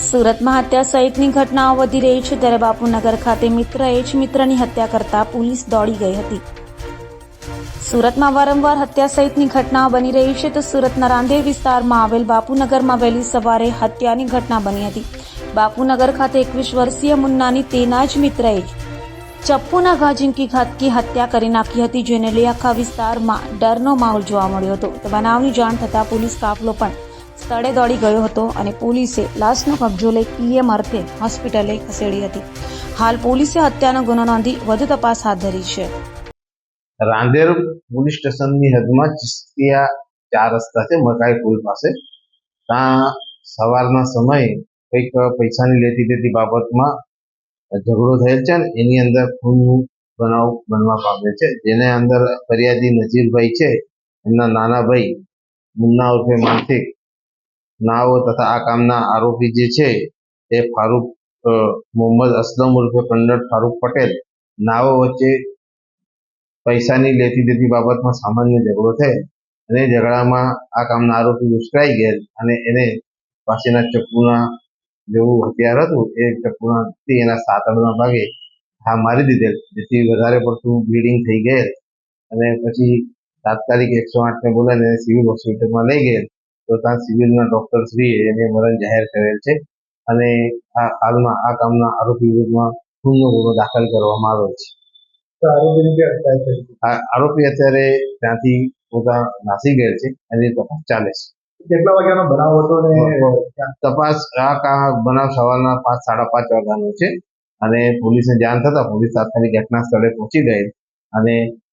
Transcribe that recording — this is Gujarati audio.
સુરતમાં હત્યા સહિતની ઘટનાઓ વધી રહી છે ત્યારે બાપુનગર ખાતે મિત્રએ જ મિત્રની હત્યા કરતા પોલીસ દોડી ગઈ હતી. સુરતમાં વારંવાર હત્યા સહિતની ઘટનાઓ બની રહી છે તો સુરતના રાંદેર વિસ્તારમાં આવેલ બાપુનગરમાં વહેલી સવારે હત્યાની ઘટના બની હતી. બાપુનગર ખાતે એકવીસ વર્ષીય મુન્નાની તેના જ મિત્રએ ચપ્પુના ઘા ઝીંકી ઘાતકી હત્યા કરી નાખી હતી, જેને લઈ આખા વિસ્તારમાં ડરનો માહોલ જોવા મળ્યો હતો. બનાવની જાણ થતાં પોલીસ કાફલો પણ સ્થળે દોડી ગયો હતો અને પોલીસે લાશનો કબજો લઈ પીએમ અર્થે હોસ્પિટલે ખસેડી હતી. હાલ પોલીસે હત્યાનો ગુનો નોંધી વધુ તપાસ હાથ ધરી છે. રાંદેર પોલીસ સ્ટેશનની હદમાં ચિસ્તિયા ચાર રસ્તા છે, મકાઈ પુલ પાસે. ત્યાં સવારના સમયે કંઈક પૈસાની લેતી દેતી બાબતમાં ઝઘડો થયેલ છે એની અંદર ખૂનનું બનાવ બનવા પામે છે. જેને અંદર ફરિયાદી નજીરભાઈ છે, એમના નાના ભાઈ મુન્ના ઉર્ફે માનસિક નાઓ તથા આ કામના આરોપી જે છે, એ ફારૂક મોહમ્મદ અસલમ ઉર્ફે કન્નડ ફારૂક પટેલ નાઓ વચ્ચે પૈસાની લેતી દેતી બાબતમાં સામાન્ય ઝઘડો થયેલ અને ઝઘડામાં આ કામના આરોપી ઉશ્કરાઈ ગયેલ અને એને પાસેના ચપ્પુના જેવું હથિયાર હતું, એ ચપ્પુના થી એના સાતડના ભાગે હા મારી દીધેલ, જેથી વધારે પડતું બ્લીડિંગ થઈ ગયેલ અને પછી તાત્કાલિક એકસો આઠને બોલાવીને સિવિલ હોસ્પિટલમાં લઈ ગયેલ. તો ત્યાં સિવિલના ડોક્ટરશ્રીએ એને મરણ જાહેર કરેલ છે અને આ હાલમાં આ કામના આરોપી વિરુદ્ધમાં ખૂનનો ગુનો દાખલ કરવામાં આવ્યો છે. આરોપી અત્યારે ત્યાંથી પોતા નાસી ગયેલ છે એની તપાસ ચાલે છે. કેટલા વાગ્યાનો બનાવ હતો ને તપાસ આ બનાવ સવારના પાંચ સાડા પાંચ વાગ્યાનો છે અને પોલીસને જાણ થતા પોલીસ તાત્કાલિક ઘટના સ્થળે પહોંચી ગઈ અને